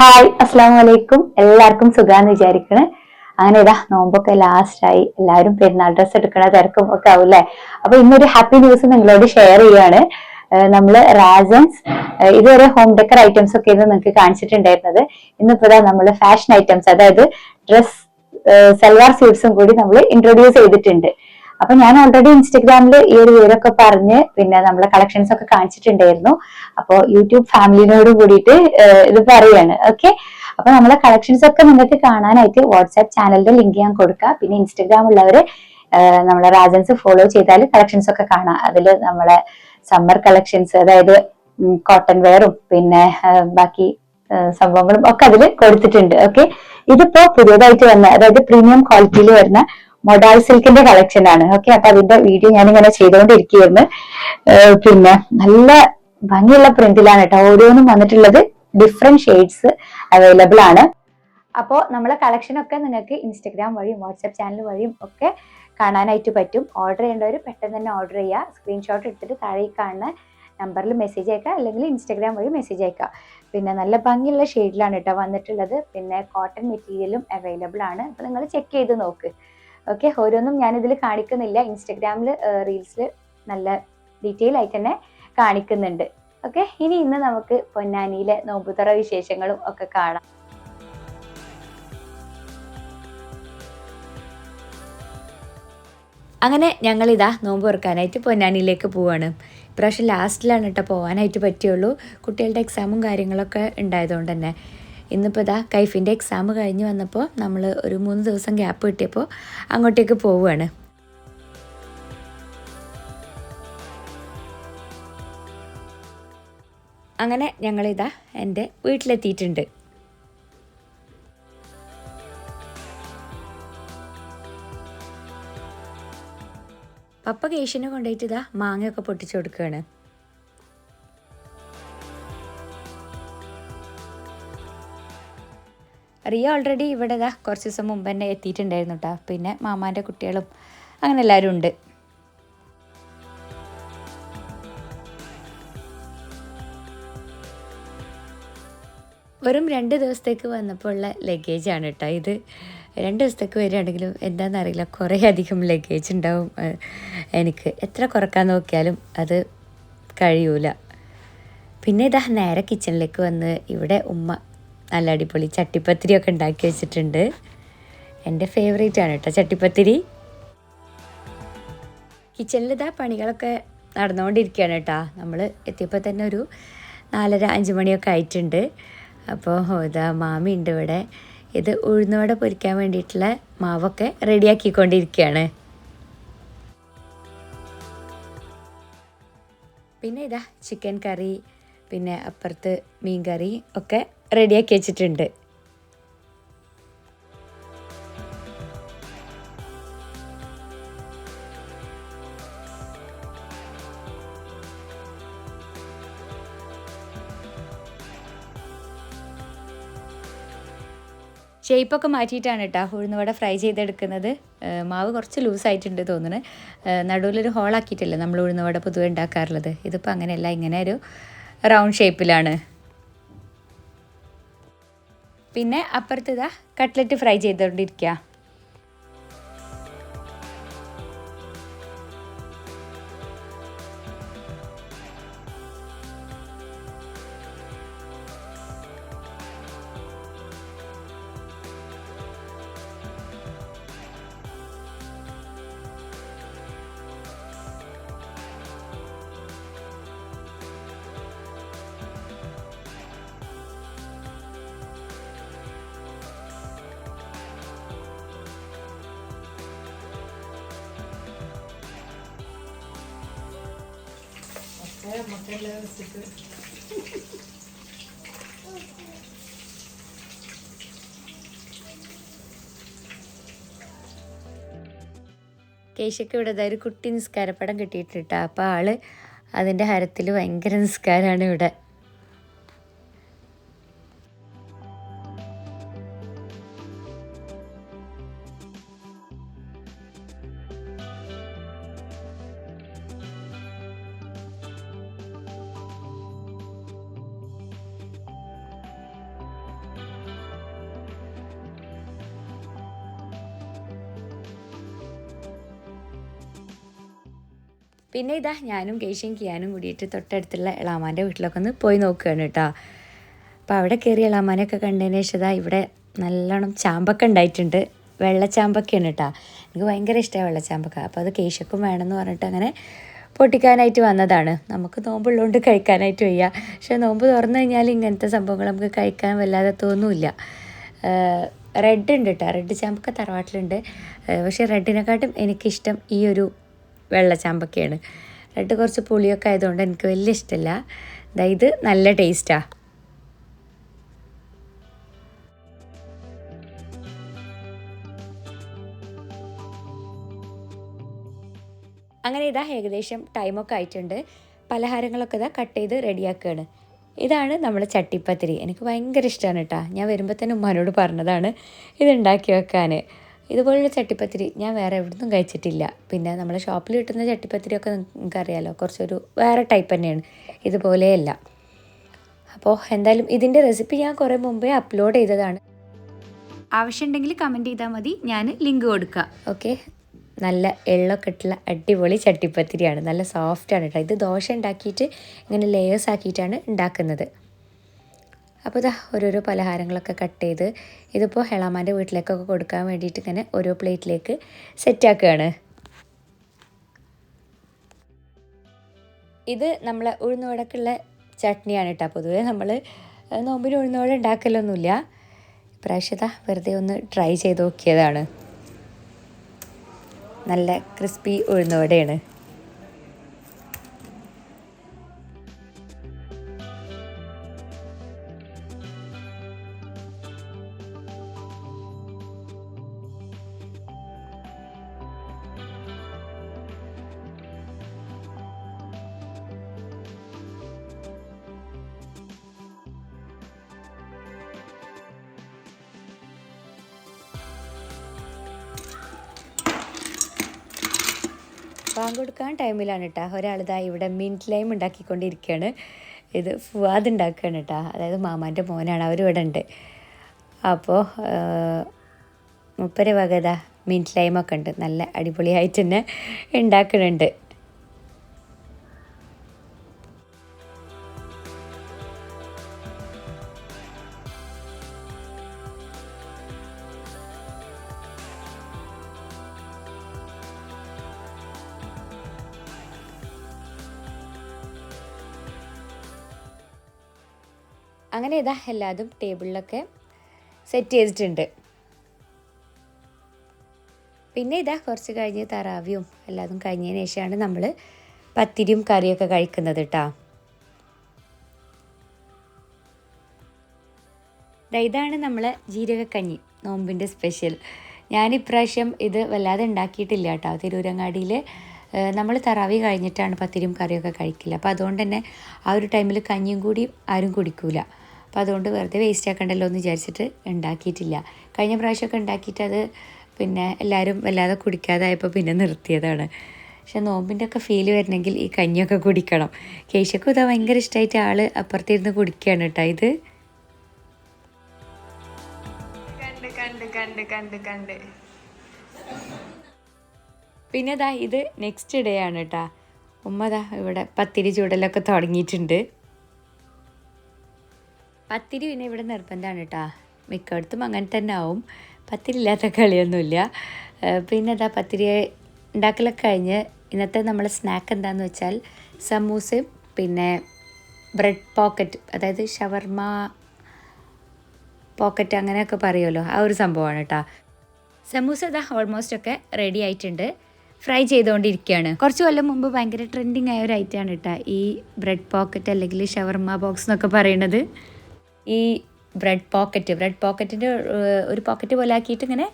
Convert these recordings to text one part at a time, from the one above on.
Hi അസ്സാം വലൈക്കും എല്ലാവർക്കും സുഖാന്ന് വിചാരിക്കണ്. അങ്ങനെ ഇതാ നോമ്പൊക്കെ ലാസ്റ്റ് ആയി. എല്ലാവരും പെരുന്നാൾ ഡ്രസ് എടുക്കണ തിരക്കും ഒക്കെ ആവും അല്ലെ അപ്പൊ ഇന്നൊരു ഹാപ്പി ന്യൂസ് നിങ്ങളോട് ഷെയർ ചെയ്യാണ്. നമ്മൾ റാസൻസ് ഇതുവരെ ഹോം ഡെക്കർ ഐറ്റംസ് ഒക്കെ ഇന്ന് നിങ്ങൾക്ക് കാണിച്ചിട്ടുണ്ടായിരുന്നത്. ഇന്നിപ്പോ നമ്മൾ ഫാഷൻ ഐറ്റംസ് അതായത് ഡ്രസ് സൽവാർ സ്യൂട്ട്സും കൂടി നമ്മൾ ഇൻട്രൊഡ്യൂസ് ചെയ്തിട്ടുണ്ട്. അപ്പൊ ഞാൻ ഓൾറെഡി ഇൻസ്റ്റഗ്രാമിൽ ഈ ഒരു വിവരമൊക്കെ പറഞ്ഞ് പിന്നെ നമ്മളെ കളക്ഷൻസ് ഒക്കെ കാണിച്ചിട്ടുണ്ടായിരുന്നു. അപ്പൊ യൂട്യൂബ് ഫാമിലിനോട് കൂടിയിട്ട് ഇത് പറയാണ്. ഓക്കെ അപ്പൊ നമ്മളെ കളക്ഷൻസ് ഒക്കെ നിങ്ങൾക്ക് കാണാനായിട്ട് വാട്സാപ്പ് ചാനലിന്റെ ലിങ്ക് ഞാൻ കൊടുക്കാം. പിന്നെ ഇൻസ്റ്റഗ്രാം ഉള്ളവര് നമ്മളെ റാജൻസ് ഫോളോ ചെയ്താൽ കളക്ഷൻസ് ഒക്കെ കാണാം. അതിൽ നമ്മളെ സമ്മർ കളക്ഷൻസ് അതായത് കോട്ടൺ വെയറും പിന്നെ ബാക്കി സംഭവങ്ങളും ഒക്കെ അതിൽ കൊടുത്തിട്ടുണ്ട്. ഓക്കെ ഇതിപ്പോ പുതിയതായിട്ട് വന്ന അതായത് പ്രീമിയം ക്വാളിറ്റിയിൽ വരുന്ന മൊഡാൾ സിൽക്കിന്റെ കളക്ഷൻ ആണ്. ഓക്കെ അപ്പൊ അതിന്റെ വീഡിയോ ഞാൻ ഇങ്ങനെ ചെയ്തുകൊണ്ടിരിക്കുകയായിരുന്നു പിന്നെ നല്ല ഭംഗിയുള്ള പ്രിന്റിലാണ് കേട്ടോ ഓരോന്നും വന്നിട്ടുള്ളത് ഡിഫറെന്റ് ഷെയ്ഡ്സ് അവൈലബിൾ ആണ്. അപ്പോൾ നമ്മളെ കളക്ഷൻ ഒക്കെ നിങ്ങൾക്ക് ഇൻസ്റ്റഗ്രാം വഴിയും വാട്സപ്പ് ചാനൽ വഴിയും ഒക്കെ കാണാനായിട്ട് പറ്റും. ഓർഡർ ചെയ്യേണ്ടവർ പെട്ടെന്ന് തന്നെ ഓർഡർ ചെയ്യുക. സ്ക്രീൻഷോട്ട് എടുത്തിട്ട് താഴെ കാണുന്ന നമ്പറിൽ മെസ്സേജ് അയക്കുക. അല്ലെങ്കിൽ ഇൻസ്റ്റഗ്രാം വഴി മെസ്സേജ് അയക്കുക. പിന്നെ നല്ല ഭംഗിയുള്ള ഷെയ്ഡിലാണ് കേട്ടോ വന്നിട്ടുള്ളത്. പിന്നെ കോട്ടൺ മെറ്റീരിയലും അവൈലബിൾ ആണ്. അപ്പോൾ നിങ്ങൾ ചെക്ക് ചെയ്ത് നോക്ക്. ഓക്കെ ഓരോന്നും ഞാനിതിൽ കാണിക്കുന്നില്ല. ഇൻസ്റ്റഗ്രാമിൽ റീൽസിൽ നല്ല ഡീറ്റെയിൽ ആയി തന്നെ കാണിക്കുന്നുണ്ട്. ഓക്കെ ഇനി ഇന്ന് നമുക്ക് പൊന്നാനിയിലെ നോമ്പുതറ വിശേഷങ്ങളും ഒക്കെ കാണാം. അങ്ങനെ ഞങ്ങളിതാ നോമ്പ് തുറക്കാനായിട്ട് പൊന്നാനിയിലേക്ക് പോവാണ്. ഇപ്രാവശ്യം ലാസ്റ്റിലാണ് കേട്ടോ പോകാനായിട്ട് പറ്റിയുള്ളൂ. കുട്ടികളുടെ എക്സാമും കാര്യങ്ങളൊക്കെ ഉണ്ടായതുകൊണ്ട് തന്നെ. ഇന്നിപ്പോൾ ഇതാ കൈഫിന്റെ എക്സാം കഴിഞ്ഞ് വന്നപ്പോൾ നമ്മൾ ഒരു മൂന്ന് ദിവസം ഗ്യാപ്പ് കിട്ടിയപ്പോൾ അങ്ങോട്ടേക്ക് പോവുകയാണ് അങ്ങനെ ഞങ്ങളിതാ എന്റെ വീട്ടിലെത്തിയിട്ടുണ്ട്. പപ്പ കേശിനെ കൊണ്ടുപോയിട്ട് ഇതാ മാങ്ങയൊക്കെ പൊട്ടിച്ചു കൊടുക്കുകയാണ്. റിയ ഓൾറെഡി ഇവിടെ ഇതാ കുറച്ച് ദിവസം മുമ്പ് തന്നെ എത്തിയിട്ടുണ്ടായിരുന്നു കേട്ടോ പിന്നെ മാമാന്റെ കുട്ടികളും അങ്ങനെ എല്ലാവരും ഉണ്ട്. വെറും രണ്ട് ദിവസത്തേക്ക് വന്നപ്പോൾ ഉള്ള ലഗേജാണ് കേട്ടോ ഇത്. രണ്ട് ദിവസത്തേക്ക് വരികയാണെങ്കിലും എന്താണെന്നറിയില്ല കുറേ അധികം ലഗേജ് ഉണ്ടാവും. എനിക്ക് എത്ര കുറയ്ക്കാൻ നോക്കിയാലും അത് കഴിയൂല. പിന്നെ ഇതാ നേരെ കിച്ചണിലേക്ക് വന്ന് ഇവിടെ ഉമ്മ നല്ല അടിപൊളി ചട്ടിപ്പത്തിരി ഒക്കെ ഉണ്ടാക്കി വെച്ചിട്ടുണ്ട്. എന്റെ ഫേവറേറ്റ് ആണ് കേട്ടോ ചട്ടിപ്പത്തിരി. കിച്ചണിൽ ഇതാ പണികളൊക്കെ നടന്നുകൊണ്ടിരിക്കുകയാണ് കേട്ടോ നമ്മൾ എത്തിയപ്പോൾ തന്നെ ഒരു നാലര അഞ്ച് മണിയൊക്കെ ആയിട്ടുണ്ട്. അപ്പോൾ ഇതാ മാമി ഉണ്ട് ഇവിടെ. ഇത് ഉഴുന്നോടെ പൊരിക്കാൻ വേണ്ടിയിട്ടുള്ള മാവൊക്കെ റെഡിയാക്കിക്കൊണ്ടിരിക്കുകയാണ്. പിന്നെ ഇതാ ചിക്കൻ കറി പിന്നെ അപ്പുറത്ത് മീൻ കറി ഒക്കെ റെഡിയാക്കി വെച്ചിട്ടുണ്ട്. ഷേപ്പൊക്കെ മാറ്റിയിട്ടാണ് കേട്ടോ ഉഴുന്നുവട ഫ്രൈ ചെയ്തെടുക്കുന്നത്. മാവ് കുറച്ച് ലൂസായിട്ടുണ്ട് തോന്നുന്നത് നടുവിലൊരു ഹോളാക്കിയിട്ടല്ലേ നമ്മൾ ഉഴുന്നുവട പൊതുവെ ഉണ്ടാക്കാറുള്ളത്? ഇതിപ്പോൾ അങ്ങനെയല്ല ഇങ്ങനെ ഒരു റൗണ്ട് ഷേപ്പിലാണ്. പിന്നെ അപ്പുറത്ത് ഇതാ കട്ട്ലറ്റ് ഫ്രൈ ചെയ്തുകൊണ്ടിരിക്കുക കേശയ്ക്ക് ഇവിടെ ഒരു കുട്ടി നിസ്കാരപ്പടം കിട്ടിയിട്ടിട്ടാ അപ്പോൾ ആൾ അതിന്റെ ഹരത്തിൽ ഭയങ്കര നിസ്കാരമാണ് ഇവിടെ. പിന്നെ ഇതാ ഞാനും കേശിയും കിയാനും കൂടിയിട്ട് തൊട്ടടുത്തുള്ള ഇളാമാന്റെ വീട്ടിലൊക്കെ ഒന്ന് പോയി നോക്കുകയാണ് കേട്ടോ. അപ്പോൾ അവിടെ കയറി ഇളാമാനെയൊക്കെ കണ്ടതിന് ശേഷം ദാ ഇവിടെ നല്ലോണം ചാമ്പൊക്കെ ഉണ്ടായിട്ടുണ്ട്. വെള്ളച്ചാമ്പൊക്കെയാണ് കേട്ടോ. എനിക്ക് ഭയങ്കര ഇഷ്ടമാണ് വെള്ളച്ചാമ്പൊക്കെ അപ്പോൾ അത് കേശക്കും വേണമെന്ന് പറഞ്ഞിട്ട് അങ്ങനെ പൊട്ടിക്കാനായിട്ട് വന്നതാണ്. നമുക്ക് നോമ്പുള്ളതുകൊണ്ട് കഴിക്കാനായിട്ട് വയ്യ. പക്ഷേ നോമ്പ് തുറന്നു കഴിഞ്ഞാൽ ഇങ്ങനത്തെ സംഭവങ്ങൾ നമുക്ക് കഴിക്കാൻ വല്ലാതെ തോന്നില്ല. റെഡ് ഉണ്ട് കേട്ടോ. റെഡ് ചാമ്പൊക്കെ തറവാട്ടിലുണ്ട്. പക്ഷേ റെഡിനെക്കാട്ടും എനിക്കിഷ്ടം ഈ ഒരു വെള്ള എന്നിട്ട് കുറച്ച് പുളിയൊക്കെ ആയതുകൊണ്ട് എനിക്ക് വലിയ ഇഷ്ടമല്ല ഇത് നല്ല ടേസ്റ്റാണ് അങ്ങനെ ഇതാ ഏകദേശം ടൈമൊക്കെ ആയിട്ടുണ്ട്. പലഹാരങ്ങളൊക്കെ ഇതാ കട്ട് ചെയ്ത് റെഡിയാക്കുകയാണ് ഇതാണ് നമ്മുടെ ചട്ടിപ്പത്തിരി. എനിക്ക് ഭയങ്കര ഇഷ്ടമാണ് കേട്ടോ. ഞാൻ വരുമ്പോൾ തന്നെ ഉമ്മാനോട് പറഞ്ഞതാണ്. ഇത് ഉണ്ടാക്കി വെക്കാൻ ഇതുപോലുള്ള ചട്ടിപ്പത്തിരി ഞാൻ വേറെ എവിടുന്നും കഴിച്ചിട്ടില്ല. പിന്നെ നമ്മുടെ ഷോപ്പിൽ കിട്ടുന്ന ചട്ടിപ്പത്തിരിയൊക്കെ നിങ്ങൾക്കറിയാലോ കുറച്ചൊരു വേറെ ടൈപ്പ് തന്നെയാണ്. ഇതുപോലെയല്ല. അപ്പോൾ എന്തായാലും ഇതിന്റെ റെസിപ്പി ഞാൻ കുറേ മുമ്പേ അപ്ലോഡ് ചെയ്തതാണ്. ആവശ്യമുണ്ടെങ്കിൽ കമന്റ് ചെയ്താൽ മതി. ഞാൻ ലിങ്ക് കൊടുക്കുക ഓക്കെ നല്ല എള്ളൊക്കെ ഇട്ടുള്ള അടിപൊളി ചട്ടിപ്പത്തിരിയാണ്. നല്ല സോഫ്റ്റാണ് കേട്ടോ ഇത് ദോശ ഉണ്ടാക്കിയിട്ട് ഇങ്ങനെ ലേയേഴ്സ് ആക്കിയിട്ടാണ് ഉണ്ടാക്കുന്നത്. അപ്പോൾ ഇതാ ഓരോരോ പലഹാരങ്ങളൊക്കെ കട്ട് ചെയ്ത് ഇതിപ്പോൾ ഹെളാമാന്റെ വീട്ടിലേക്കൊക്കെ കൊടുക്കാൻ വേണ്ടിയിട്ട് ഇങ്ങനെ ഓരോ പ്ലേറ്റിലേക്ക് സെറ്റാക്കുകയാണ്. ഇത് നമ്മളെ ഉഴുന്നുവടക്കുള്ള ചട്നിയാണ് കേട്ടോ. പൊതുവേ നമ്മൾ നോമ്പിന് ഉഴുന്നുവട ഉണ്ടാക്കലൊന്നുമില്ല. ഇപ്രാവശ്യത വെറുതെ ഒന്ന് ട്രൈ ചെയ്ത് നോക്കിയതാണ്. നല്ല ക്രിസ്പി ഉഴുന്നുവടയാണ്. ബാങ്ക് കൊടുക്കാൻ ടൈമിലാണ് കേട്ടോ ഒരാളിതാ ഇവിടെ മിന്റ് ലൈം ഉണ്ടാക്കിക്കൊണ്ടിരിക്കുകയാണ് ഇത് ഫുവാദ് ഉണ്ടാക്കുകയാണ് കേട്ടോ അതായത് മാമാന്റെ മോനാണ് അവർ ഇവിടെ ഉണ്ട്. അപ്പോൾ മുപ്പര വകത മിന്റ് ലൈമൊക്കെ ഉണ്ട്. നല്ല അടിപൊളിയായിട്ട് തന്നെ ഉണ്ടാക്കുന്നുണ്ട് അങ്ങനെ ഇതാ എല്ലാതും ടേബിളിലൊക്കെ സെറ്റ് ചെയ്തിട്ടുണ്ട്. പിന്നെ ഇതാ കുറച്ച് കഴിഞ്ഞ് തറാവിയും എല്ലാതും കഴിഞ്ഞതിന് ശേഷമാണ് നമ്മൾ പത്തിരിയും കറിയൊക്കെ കഴിക്കുന്നത് കേട്ടോ ഇതാണ് നമ്മളെ ജീരകക്കഞ്ഞി നോമ്പിന്റെ സ്പെഷ്യൽ ഞാൻ ഇപ്രാവശ്യം ഇത് വല്ലാതെ ഉണ്ടാക്കിയിട്ടില്ല കേട്ടോ തിരൂരങ്ങാടിയിൽ നമ്മൾ തറാവി കഴിഞ്ഞിട്ടാണ് പത്തിരിയും കറിയൊക്കെ കഴിക്കില്ല അപ്പോൾ അതുകൊണ്ട് തന്നെ ആ ഒരു ടൈമിൽ കഞ്ഞിയും കൂടി ആരും കുടിക്കൂല. അപ്പോൾ അതുകൊണ്ട് വെറുതെ വേസ്റ്റ് ആക്കണ്ടല്ലോ എന്ന് വിചാരിച്ചിട്ട് ഉണ്ടാക്കിയിട്ടില്ല. കഴിഞ്ഞ പ്രാവശ്യമൊക്കെ ഉണ്ടാക്കിയിട്ട് അത് പിന്നെ എല്ലാവരും വല്ലാതെ കുടിക്കാതായപ്പോൾ പിന്നെ നിർത്തിയതാണ്. പക്ഷെ നോമ്പിന്റെ ഒക്കെ ഫീൽ വരണമെങ്കിൽ ഈ കഞ്ഞിയൊക്കെ കുടിക്കണം. കേശക്കും ഇതാ ഭയങ്കര ഇഷ്ടമായിട്ട് ആൾ അപ്പുറത്തിരുന്ന് കുടിക്കുകയാണ് കേട്ടോ ഇത്. കണ്ട് കണ്ട് കണ്ട് കണ്ട് കണ്ട്. പിന്നെ ദാ ഇത് നെക്സ്റ്റ് ഡേ ആണ് കേട്ടോ. ഉമ്മ ദാ ഇവിടെ പത്തിരി ചൂടലൊക്കെ തുടങ്ങിയിട്ടുണ്ട്. പത്തിരി പിന്നെ ഇവിടെ നിർബന്ധമാണ് കേട്ടോ മിക്കയിടത്തും അങ്ങനെ തന്നെ ആവും. പത്തിരി ഇല്ലാത്ത കളിയൊന്നുമില്ല പിന്നെ ദാ പത്തിരി ഉണ്ടാക്കലൊക്കെ കഴിഞ്ഞ് ഇന്നത്തെ നമ്മളെ സ്നാക്ക് എന്താണെന്ന് വെച്ചാൽ സമൂസയും പിന്നെ ബ്രെഡ് പോക്കറ്റ് അതായത് ഷവർമ പോക്കറ്റ് അങ്ങനെയൊക്കെ പറയുമല്ലോ. ആ ഒരു സംഭവമാണ് കേട്ടോ സമൂസ ഇതാ ഓൾമോസ്റ്റ് ഒക്കെ റെഡി ആയിട്ടുണ്ട്. ഫ്രൈ ചെയ്തുകൊണ്ടിരിക്കുകയാണ്. കുറച്ച് കൊല്ലം മുമ്പ് ഭയങ്കര ട്രെൻഡിങ് ആയ ഒരു ഐറ്റമാണ് കേട്ടോ ഈ ബ്രെഡ് പോക്കറ്റ് അല്ലെങ്കിൽ ഷവർമ ബോക്സ് എന്നൊക്കെ പറയുന്നത്. ഈ ബ്രെഡ് പോക്കറ്റ് ബ്രെഡ് പോക്കറ്റിന്റെ ഒരു പോക്കറ്റ് പോലെ ആക്കിയിട്ട് ഇങ്ങനെ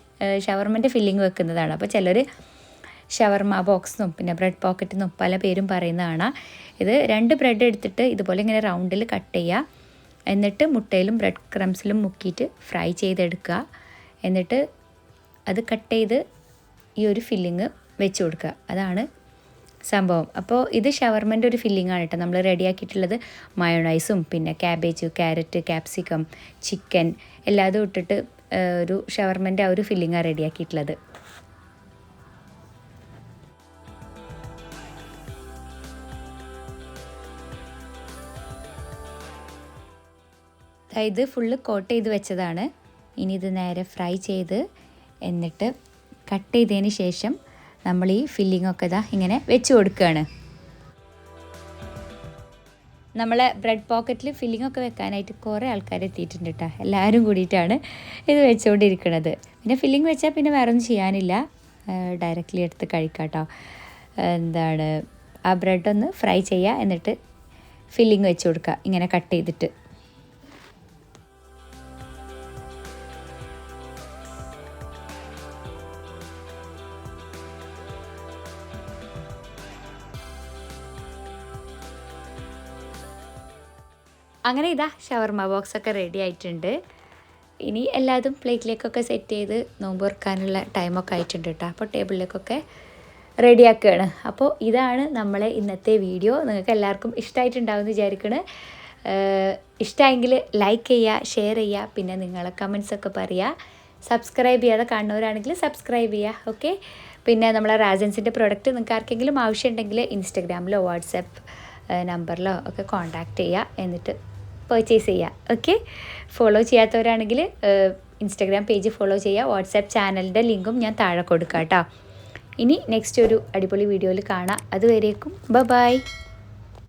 ഷവർമന്റെ ഫില്ലിങ് വെക്കുന്നതാണ്. അപ്പോൾ ചിലർ ഷവർമ ബോക്സെന്നും പിന്നെ ബ്രെഡ് പോക്കറ്റെന്നും പല പേരും പറയുന്നതാണ്. ഇത് രണ്ട് ബ്രെഡ് എടുത്തിട്ട് ഇതുപോലെ ഇങ്ങനെ റൗണ്ടിൽ കട്ട് ചെയ്യുക. എന്നിട്ട് മുട്ടയിലും ബ്രെഡ് ക്രംസിലും മുക്കിയിട്ട് ഫ്രൈ ചെയ്തെടുക്കുക. എന്നിട്ട് അത് കട്ട് ചെയ്ത് ഈ ഒരു ഫില്ലിങ് വെച്ച് കൊടുക്കുക. അതാണ് സംഭവം. അപ്പോൾ ഇത് ഷവർമന്റെ ഒരു ഫില്ലിംഗ് ആണ് കേട്ടോ നമ്മൾ റെഡിയാക്കിയിട്ടുള്ളത് മയോണൈസും പിന്നെ ക്യാബേജ് ക്യാരറ്റ് ക്യാപ്സിക്കം ചിക്കൻ എല്ലാതും ഇട്ടിട്ട് ഒരു ഷവർമന്റെ ആ ഒരു റെഡി റെഡിയാക്കിയിട്ടുള്ളത് ഇത് ഫുള്ള് കോട്ട് ചെയ്ത് വെച്ചതാണ്. ഇനി ഇത് നേരെ ഫ്രൈ ചെയ്ത് എന്നിട്ട് കട്ട് ചെയ്തതിന് ശേഷം നമ്മൾ ഈ ഫില്ലിംഗ് ഒക്കെ ഇതാ ഇങ്ങനെ വെച്ച് കൊടുക്കുകയാണ് നമ്മളെ ബ്രെഡ് പോക്കറ്റിൽ ഫില്ലിംഗ് ഒക്കെ വെക്കാനായിട്ട് കുറേ ആൾക്കാർ എത്തിയിട്ടുണ്ട് കേട്ടോ എല്ലാവരും കൂടിയിട്ടാണ് ഇത് വെച്ചുകൊണ്ടിരിക്കുന്നത് പിന്നെ ഫില്ലിംഗ് വെച്ചാൽ പിന്നെ വേറെ ഒന്നും ചെയ്യാനില്ല ഡയറക്റ്റ്ലി എടുത്ത് കഴിക്കാം കേട്ടോ എന്താണ് ആ ബ്രെഡ് ഒന്ന് ഫ്രൈ ചെയ്യുക എന്നിട്ട് ഫില്ലിംഗ് വെച്ച് കൊടുക്കുക ഇങ്ങനെ കട്ട് ചെയ്തിട്ട്. അങ്ങനെ ഇതാ ഷവർമ ബോക്സ് ഒക്കെ റെഡി ആയിട്ടുണ്ട്. ഇനി എല്ലാതും പ്ലേറ്റിലേക്കൊക്കെ സെറ്റ് ചെയ്ത് നോമ്പ് തുറക്കാനുള്ള ടൈമൊക്കെ ആയിട്ടുണ്ട് കേട്ടോ അപ്പോൾ ടേബിളിലേക്കൊക്കെ റെഡിയാക്കുകയാണ് അപ്പോൾ ഇതാണ് നമ്മളെ ഇന്നത്തെ വീഡിയോ നിങ്ങൾക്ക് എല്ലാവർക്കും ഇഷ്ടമായിട്ടുണ്ടാവുമെന്ന് വിചാരിക്കണ്. ഇഷ്ടമായെങ്കിൽ ലൈക്ക് ചെയ്യുക ഷെയർ ചെയ്യുക പിന്നെ നിങ്ങളെ കമൻസൊക്കെ പറയുക സബ്സ്ക്രൈബ് ചെയ്യാതെ കാണുന്നവരാണെങ്കിൽ സബ്സ്ക്രൈബ് ചെയ്യുക ഓക്കെ പിന്നെ നമ്മളെ റാജൻസിന്റെ പ്രൊഡക്റ്റ് നിങ്ങൾക്ക് ആർക്കെങ്കിലും ആവശ്യമുണ്ടെങ്കിൽ ഇൻസ്റ്റഗ്രാമിലോ വാട്സപ്പ് നമ്പറിലോ ഒക്കെ കോൺടാക്റ്റ് ചെയ്യുക എന്നിട്ട് പർച്ചേസ് ചെയ്യുക ഓക്കെ ഫോളോ ചെയ്യാത്തവരാണെങ്കിൽ ഇൻസ്റ്റഗ്രാം പേജ് ഫോളോ ചെയ്യുക വാട്സാപ്പ് ചാനലിന്റെ ലിങ്കും ഞാൻ താഴെ കൊടുക്കാം കേട്ടോ. ഇനി നെക്സ്റ്റ് ഒരു അടിപൊളി വീഡിയോയിൽ കാണാം. അതുവരേക്കും ബ ബായ്